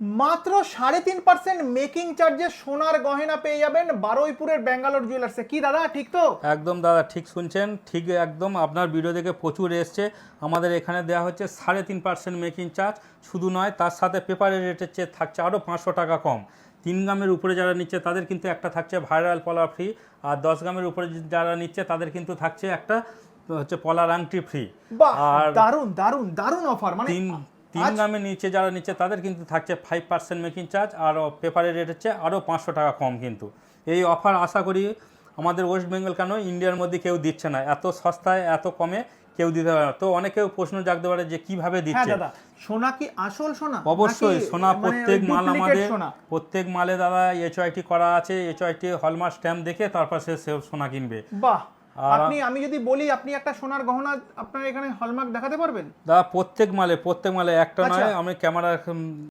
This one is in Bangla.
মাত্র সাড়ে তিন পার্সেন্ট মেকিং চার্জে সোনার গহেনা পেয়ে যাবেন বারুইপুরের ব্যাঙ্গালোর জুয়েলার্সে কি দাদা ঠিক তো? একদম দাদা ঠিক শুনছেন ঠিক একদম। আপনার ভিডিও দেখে প্রচুর এসছে। আমাদের এখানে দেওয়া হচ্ছে সাড়ে তিন পার্সেন্ট মেকিং চার্জ শুধু নয় তার সাথে পেপারের রেটের চেয়ে থাকছে আরও পাঁচশো টাকা কম। তিন গ্রামের উপরে যারা নিচ্ছে তাদের কিন্তু একটা থাকছে ভাইরাল পলা ফ্রি আর দশ গ্রামের উপরে যারা নিচ্ছে তাদের কিন্তু থাকছে একটা হচ্ছে পলার আংটি ফ্রি আর দারুণ দারুণ দারুণ অফার মানে তিন গ্রামের নিচে যারা নিচ্ছে তাদের কিন্তু থাকছে ফাইভ পার্সেন্ট মেকিং চার্জ আর পেপারের রেট হচ্ছে আরও পাঁচশো টাকা কম কিন্তু। এই অফার আশা করি আমাদের ওয়েস্ট বেঙ্গল কেন ইন্ডিয়ার মধ্যে কেউ দিচ্ছে না। এত সস্তায় এত কমে কেউ দিতে পারে না। তো অনেকেও প্রশ্ন জাগতে পারে যে কীভাবে হ্যাঁ দিচ্ছে? দাদা সোনা কি আসল সোনা? অবশ্যই সোনা মানে প্রত্যেক মাল আমাদের প্রত্যেক মালে দাদা এইচআইটি করা আছে। এইচআইটি হলমার্ক স্ট্যাম্প দেখে তারপর সে সোনা কিনবে। বাহ! আপনি আমি যদি বলি আপনি একটা সোনার গহনা আপনার এখানে হলমার্ক দেখাতে পারবেন দাদা প্রত্যেক মালে প্রত্যেক মালে একটা আচ্ছা। নয় আমি ক্যামেরা